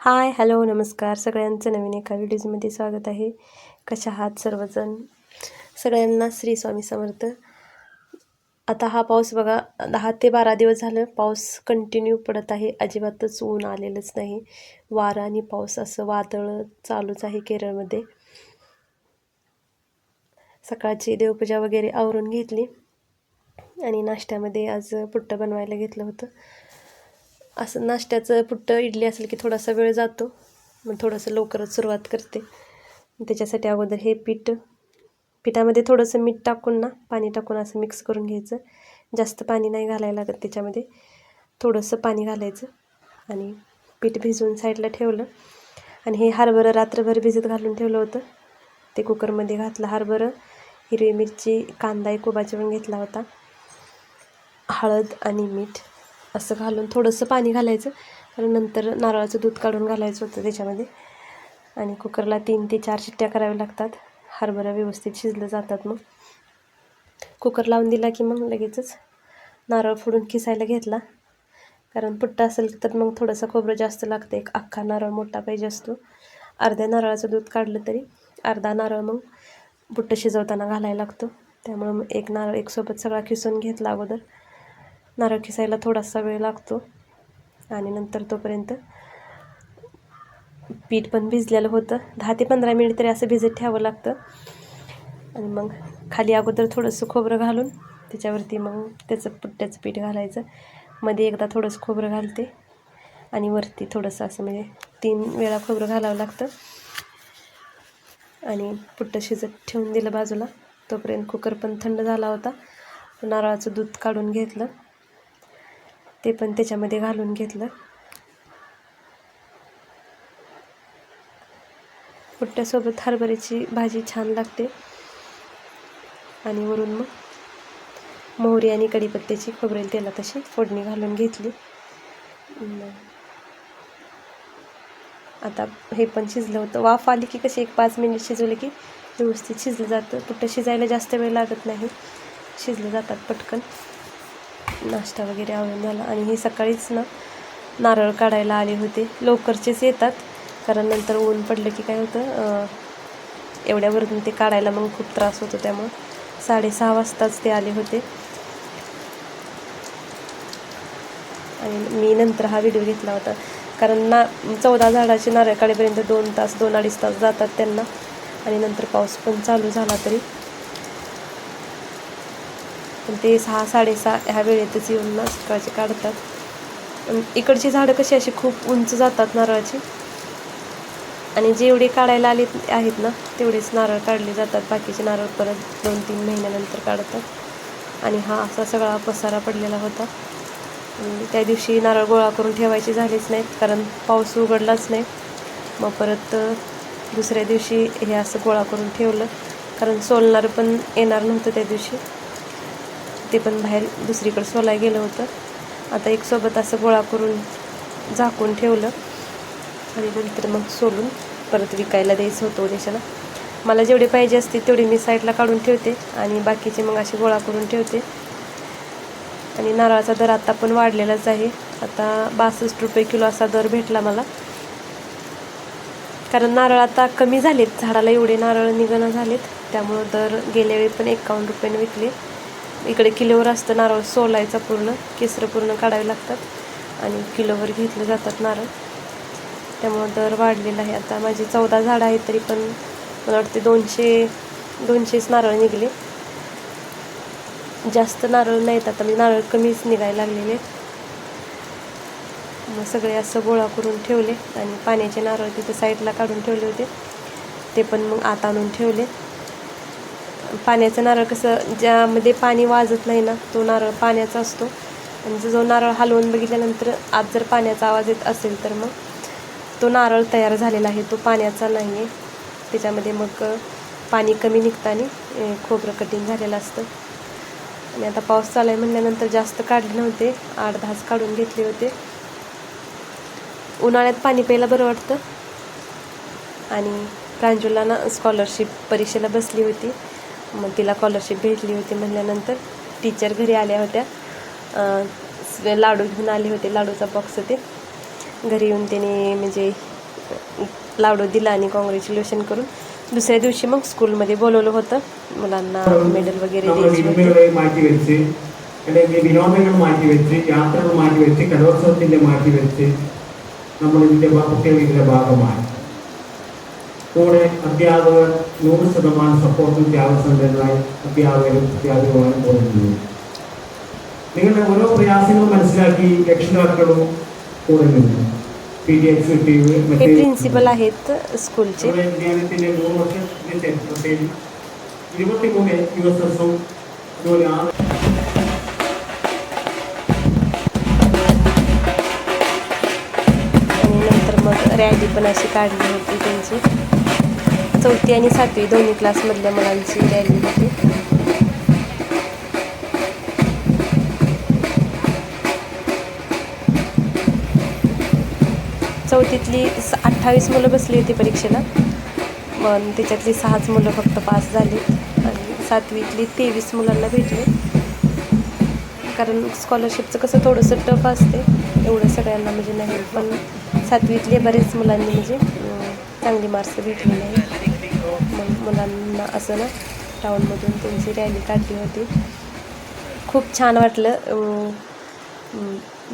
Hi hello नमस्कार. सगळ्यांचं नवीन एका व्हिडिओजमध्ये स्वागत आहे. कशा आहात सर्वजण? सगळ्यांना श्री स्वामी समर्थ. आता हा पाऊस बघा दहा ते बारा दिवस झालं पाऊस कंटिन्यू पडत आहे. अजिबातच ऊन आलेलंच नाही. वारा आणि पाऊस असं वादळ चालूच आहे केरळमध्ये. सकाळची देवपूजा वगैरे आवरून घेतली. आणि नाश्त्यामध्ये आज पुट्टं बनवायला घेतलं होतं. असं नाश्त्याचं पुट्टं इडली असेल की थोडासा वेळ जातो मग थोडंसं लवकरच सुरुवात करते. त्याच्यासाठी अगोदर हे पीठ पिठामध्ये थोडंसं मीठ टाकून ना पाणी टाकून असं मिक्स करून घ्यायचं. जास्त पाणी नाही घालायला लागत त्याच्यामध्ये. थोडंसं पाणी घालायचं आणि पीठ भिजवून साईडला ठेवलं. आणि हे हरभरं रात्रभर भिजत घालून ठेवलं होतं. ते कुकरमध्ये घातलं हरभरं हिरवी मिरची कांदा एक उभा चिरून घेतला होता. हळद आणि मीठ. असं घालून थोडंसं पाणी घालायचं. कारण नंतर नारळाचं दूध काढून घालायचं होतं त्याच्यामध्ये. आणि कुकरला तीन ते चार शिट्ट्या कराव्या लागतात. हरभरा व्यवस्थित शिजलं जातात मग. कुकर लावून दिला की मग लगेचच नारळ फोडून खिसायला घेतला. कारण पुट्टा असेल तर मग थोडंसं खोबरं जास्त लागतं. एक अख्खा नारळ मोठा पाहिजे असतो. अर्ध्या नारळाचं दूध काढलं तरी अर्धा नारळ मग पुट्टं शिजवताना घालायला लागतो. त्यामुळं मग एक नारळ एकसोबत सगळा खिसून घेतला अगोदर. नारळ खिसायला थोडासा वेळ लागतो. आणि नंतर तोपर्यंत पीठ पण भिजलेलं होतं. दहा ते पंधरा मिनिट तरी असं भिजत ठेवावं लागतं. आणि मग खाली अगोदर थोडंसं खोबरं घालून त्याच्यावरती मग त्याचं पुट्ट्याचं पीठ घालायचं. मध्ये एकदा थोडंसं खोबरं घालते. आणि वरती थोडंसं असं म्हणजे तीन वेळा खोबरं घालावं लागतं. आणि पुट्टं शिजत ठेवून दिलं बाजूला. तोपर्यंत कुकर पण थंड झाला होता. नारळाचं दूध काढून घेतलं. ते पण त्याच्यामध्ये घालून घेतलं. पुट्ट्यासोबत हरभऱ्याची भाजी छान लागते. आणि वरून मग मोहरी आणि कढीपत्त्याची खोबरेल तेला तशी फोडणी घालून घेतली. आता हे पण शिजलं होतं. वाफ आली की कशी एक पाच मिनिट शिजवले की व्यवस्थित शिजलं जातं. पुट्टं शिजायला जास्त वेळ लागत नाही. शिजलं जातात पटकन. नाश्ता वगैरे आवडून झाला. आणि हे सकाळीच ना नारळ काढायला आले होते. लवकरचेच येतात. कारण नंतर ऊन पडलं की काय होतं एवढ्यावरून ते काढायला मग खूप त्रास होतो त्यामुळं. साडेसहा वाजताच ते आले होते. आणि मी नंतर हा व्हिडिओ घेतला होता. कारण ना चौदा झाडाचे नारळ काढेपर्यंत दोन तास दोन अडीच तास जातात त्यांना. आणि नंतर पाऊस पण चालू झाला तरी. पण ते सहा साडेसहा ह्या वेळेतच येऊन ना सकाळचे काढतात इकडची झाडं कशी अशी खूप उंच जातात नारळाची. आणि जेवढे काढायला आले आहेत ना तेवढेच नारळ काढले जातात. बाकीचे नारळ परत दोन तीन महिन्यानंतर काढतात. आणि हा असा सगळा पसारा पडलेला होता. त्या दिवशी नारळ गोळा करून ठेवायचे झालेच नाहीत कारण पाऊस उघडलाच नाही. मग परत दुसऱ्या दिवशी हे असं गोळा करून ठेवलं. कारण सोलणारं पण येणार नव्हतं त्या दिवशी. ते पण बाहेर दुसरीकडे सोलाय गेलं होतं. आता एक सोबत असं गोळा करून झाकून ठेवलं. आणि नंतर मग सोलून परत विकायला द्यायचं होतं उद्याच्याला मला जेवढे पाहिजे असते तेवढे मी साईडला काढून ठेवते आणि बाकीचे मग असे गोळा करून ठेवते. आणि नारळाचा दर आता पण वाढलेलाच आहे. आता बासष्ट रुपये किलो असा दर भेटला मला. कारण नारळ आता कमी झालेत. झाडाला एवढे नारळ निघणं झालेत. त्यामुळं दर गेल्या वेळी पण एकावन्न रुपयाने विकले. इकडे किलोवर असतं नारळ सोलायचा पूर्ण केसरं पूर्ण काढावे लागतात आणि किलोवर घेतले जातात नारळ. त्यामुळं दर वाढलेला आहे. आता माझे चौदा झाडं आहेत तरी पण मला वाटते दोनशे दोनशेच नारळ निघले. जास्त नारळ नाहीत आता मी नारळ कमीच निघायला लागलेले मग सगळे असं गोळा करून ठेवले आणि पाण्याचे नारळ तिथे साईडला काढून ठेवले होते. ते पण मग आत आणून ठेवले. पाण्याचं नारळ कसं ज्यामध्ये पाणी वाजत नाही ना तो नारळ पाण्याचा असतो. आणि जो नारळ हलवून बघितल्यानंतर आज जर पाण्याचा आवाज येत असेल तर मग तो नारळ तयार झालेला आहे. तो पाण्याचा नाही आहे त्याच्यामध्ये मग पाणी कमी निघताना खोबरं कटिंग झालेलं असतं. आणि आता पाऊस चालू आहे म्हणल्यानंतर जास्त काढले नव्हते. आठ दहाच काढून घेतले होते. उन्हाळ्यात पाणी प्यायला बरं वाटतं. आणि प्रांजुलाना स्कॉलरशिप परीक्षेला बसली होती. मग तिला स्कॉलरशिप भेटली होती म्हणल्यानंतर टीचर घरी आल्या होत्या लाडू घेऊन आले होते लाडूचा बॉक्स ते घरी येऊन त्याने म्हणजे लाडू दिला आणि कॉंग्रॅच्युलेशन करून दुसऱ्या दिवशी मग स्कूलमध्ये बोलवलं होतं मुलांना मेडल वगैरे നമ്മൾ द्यायची होती വിരുന്നുകളെ മാറ്റിവെച്ച് അല്ലെങ്കിൽ വിനോദങ്ങൾ മാറ്റിവെച്ച് യാത്രകൾ മാറ്റിവെച്ച് കലോത്സവത്തിന്റെ മാറ്റിവെച്ച് നമ്മൾ ഇതിന്റെ ഭാ- കുട്ടികൾ ഇതിന്റെ ഭാഗമായി കൂടെ അധ്യാപകർ നൂറ് ശതമാനം സപ്പോർട്ടും ത്യാഗസന്ധരായി അധ്യാപകരും അധ്യാപികമാരും പോകുന്നു നിങ്ങളുടെ ഓരോ പ്രയാസങ്ങളും മനസ്സിലാക്കി രക്ഷിതാക്കളും കൂടെ നിന്നു പി ടി എക്സിക്യൂട്ടീവ് हे प्रिन्सिपल आहेत स्कूलचे നമ്മുടെ വിദ്യാലയത്തിന്റെ മൂന്ന് വർഷത്തിന്റെ ചരിത്രത്തിൽ ഇരുപത്തിമൂന്ന് യു എസ് എസും അതുപോലെ पण अशी काढली होती त्यांची. चौथी आणि सातवी दोन्ही क्लासमधल्या मुलांची रॅली होती. चौथीतली अठ्ठावीस मुलं बसली होती परीक्षेला. मग त्याच्यातली सहाच मुलं फक्त पास झाली आणि सातवीतली तेवीस मुलांना भेटले. कारण स्कॉलरशिपचं कसं थोडंसं टफ असते एवढं सगळ्यांना म्हणजे नाही पण सातवीतले बरेच मुलांनी म्हणजे चांगली मार्क्स भेटलेले आहेत मग मुलांना असं ना टाऊनमधून त्यांची रॅली काढली होती. खूप छान वाटलं.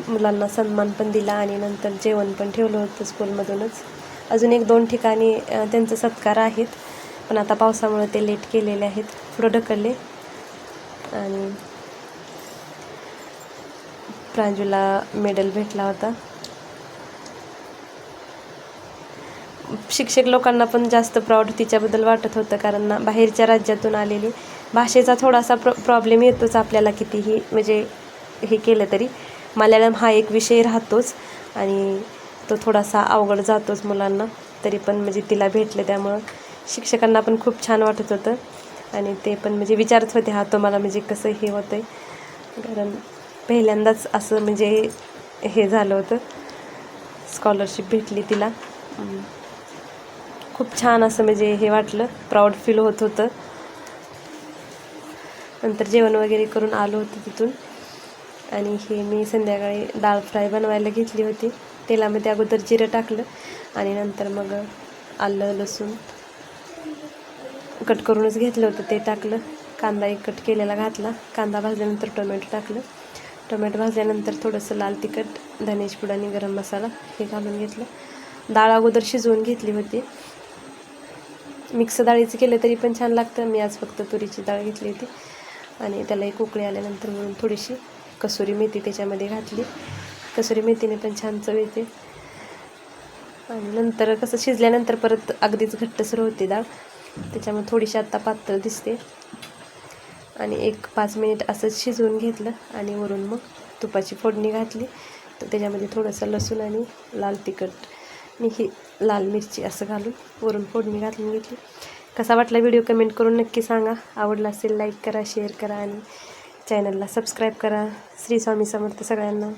मुलांना सन्मान पण दिला आणि नंतर जेवण पण ठेवलं होतं स्कूलमधूनच अजून एक दोन ठिकाणी त्यांचं सत्कार आहेत. पण आता पावसामुळे ते लेट केलेले आहेत. पुढं ढकलले. आणि प्रांजूला मेडल भेटला होता. शिक्षक लोकांना पण जास्त प्राऊड तिच्याबद्दल वाटत होतं कारण बाहेरच्या राज्यातून आलेली भाषेचा थोडासा प्र प्रॉब्लेम येतोच आपल्याला कितीही म्हणजे हे केलं तरी. मल्याळम हा एक विषय राहतोच आणि तो थोडासा अवघड जातोच मुलांना. तरी पण म्हणजे तिला भेटलं त्यामुळं शिक्षकांना पण खूप छान वाटत होतं. आणि ते पण म्हणजे विचारत होते हा तुम्हाला म्हणजे कसं हे होतं आहे कारण पहिल्यांदाच असं म्हणजे हे झालं होतं. स्कॉलरशिप भेटली तिला. खूप छान असं म्हणजे हे वाटलं प्राऊड फील होत होतं. नंतर जेवण वगैरे करून आलो होतो तिथून. आणि हे मी संध्याकाळी डाळ फ्राय बनवायला घेतली होती. तेलामध्ये अगोदर जिरं टाकलं आणि नंतर मग आलं लसूण कट करूनच घेतलं होतं ते टाकलं. कांदा एक कट केलेला घातला. कांदा भाजल्यानंतर टोमॅटो टाकलं. टोमॅटो भाजल्यानंतर थोडंसं लाल तिखट धनेशपूड आणि गरम मसाला हे घालून घेतलं. डाळ अगोदर शिजवून घेतली होती. मिक्स डाळीचं केलं तरी पण छान लागतं. मी आज फक्त तुरीची डाळ घेतली होती. आणि त्याला एक उकळी आल्यानंतर म्हणून थोडीशी कसुरी मेथी त्याच्यामध्ये घातली. कसुरी मेथीने पण छान चव येते. आणि नंतर कसं शिजल्यानंतर परत अगदीच घट्टसर होते डाळ. त्याच्यामुळे थोडीशी आत्ता पातळ दिसते. आणि एक पाच मिनिट असंच शिजवून घेतलं आणि वरून मग तुपाची फोडणी घातली. तर त्याच्यामध्ये थोडंसं लसूण आणि लाल तिखट मी ही लाल मिरची असं घालून वरून फोडणी घालून घेतली. कसा वाटला व्हिडिओ कमेंट करून नक्की सांगा. आवडला असेल लाईक करा शेअर करा आणि चॅनलला सबस्क्राईब करा. श्री स्वामी समर्थ सगळ्यांना.